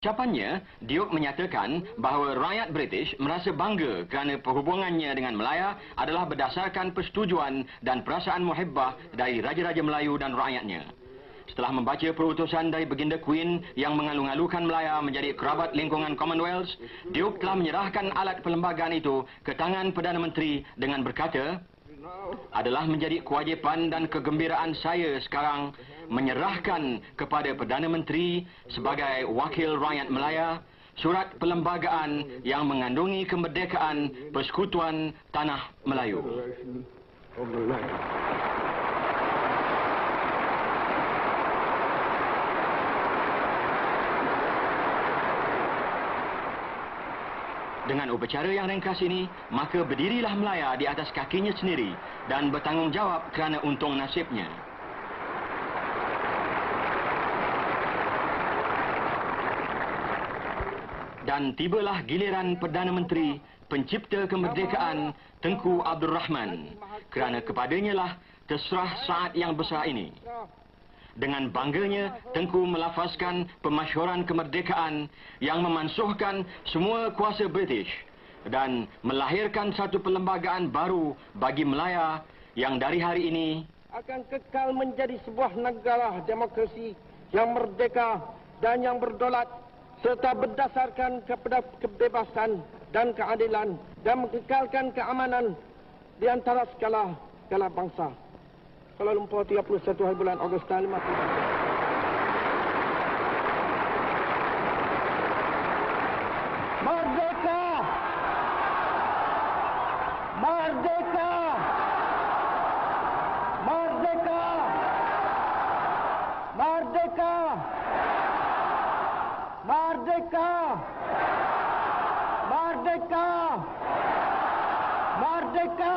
Ucapannya, Duke menyatakan bahawa rakyat British merasa bangga kerana perhubungannya dengan Melaya adalah berdasarkan persetujuan dan perasaan muhibbah dari Raja-Raja Melayu dan rakyatnya. Setelah membaca perutusan dari Baginda Queen yang mengalu-alukan Melaya menjadi kerabat lingkungan Commonwealth, Duke telah menyerahkan alat perlembagaan itu ke tangan Perdana Menteri dengan berkata, adalah menjadi kewajipan dan kegembiraan saya sekarang menyerahkan kepada Perdana Menteri sebagai wakil rakyat Melaya surat perlembagaan yang mengandungi kemerdekaan Persekutuan Tanah Melayu. Dengan upacara yang ringkas ini, maka berdirilah Melaya di atas kakinya sendiri dan bertanggungjawab kerana untung nasibnya. Dan tibalah giliran Perdana Menteri pencipta kemerdekaan Tengku Abdul Rahman kerana kepadanya lah terserah saat yang besar ini. Dengan bangganya, Tengku melafazkan pemasyuran kemerdekaan yang memansuhkan semua kuasa British dan melahirkan satu perlembagaan baru bagi Melaya yang dari hari ini akan kekal menjadi sebuah negara demokrasi yang merdeka dan yang berdolat serta berdasarkan kepada kebebasan dan keadilan dan mengekalkan keamanan di antara segala segala bangsa. Kuala Lumpur 31 hari bulan Ogos tahun 50. Merdeka! Merdeka! Merdeka! Merdeka! Merdeka! Merdeka! Merdeka!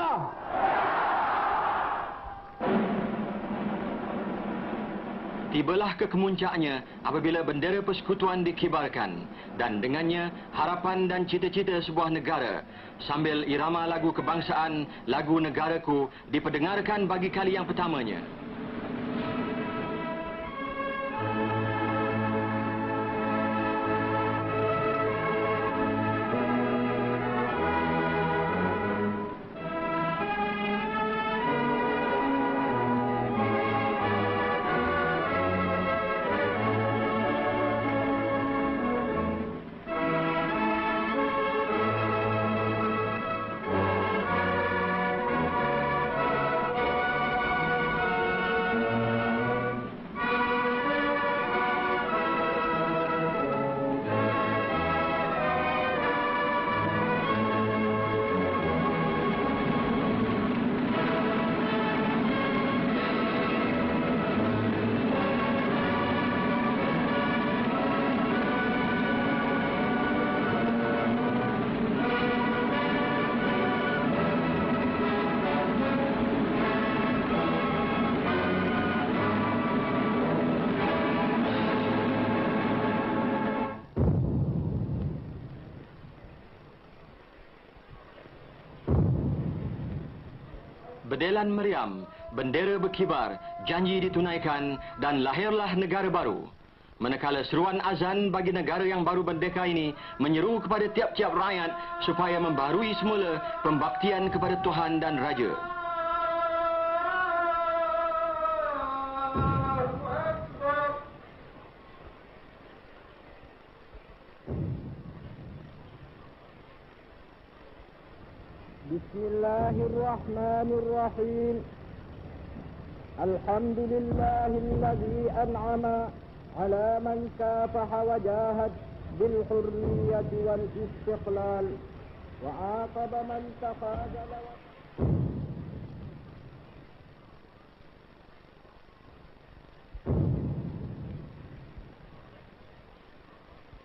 Tibalah ke kemuncaknya apabila bendera persekutuan dikibarkan dan dengannya harapan dan cita-cita sebuah negara sambil irama lagu kebangsaan lagu negaraku diperdengarkan bagi kali yang pertamanya. Berdelan meriam, bendera berkibar, janji ditunaikan dan lahirlah negara baru. Manakala seruan azan bagi negara yang baru merdeka ini menyeru kepada tiap-tiap rakyat supaya membarui semula pembaktian kepada Tuhan dan Raja. بسم الله الرحمن الرحيم. الحمد لله الذي أنعم على من كافح وجاهد بالحرية والإستقلال وعاقب من تخاذل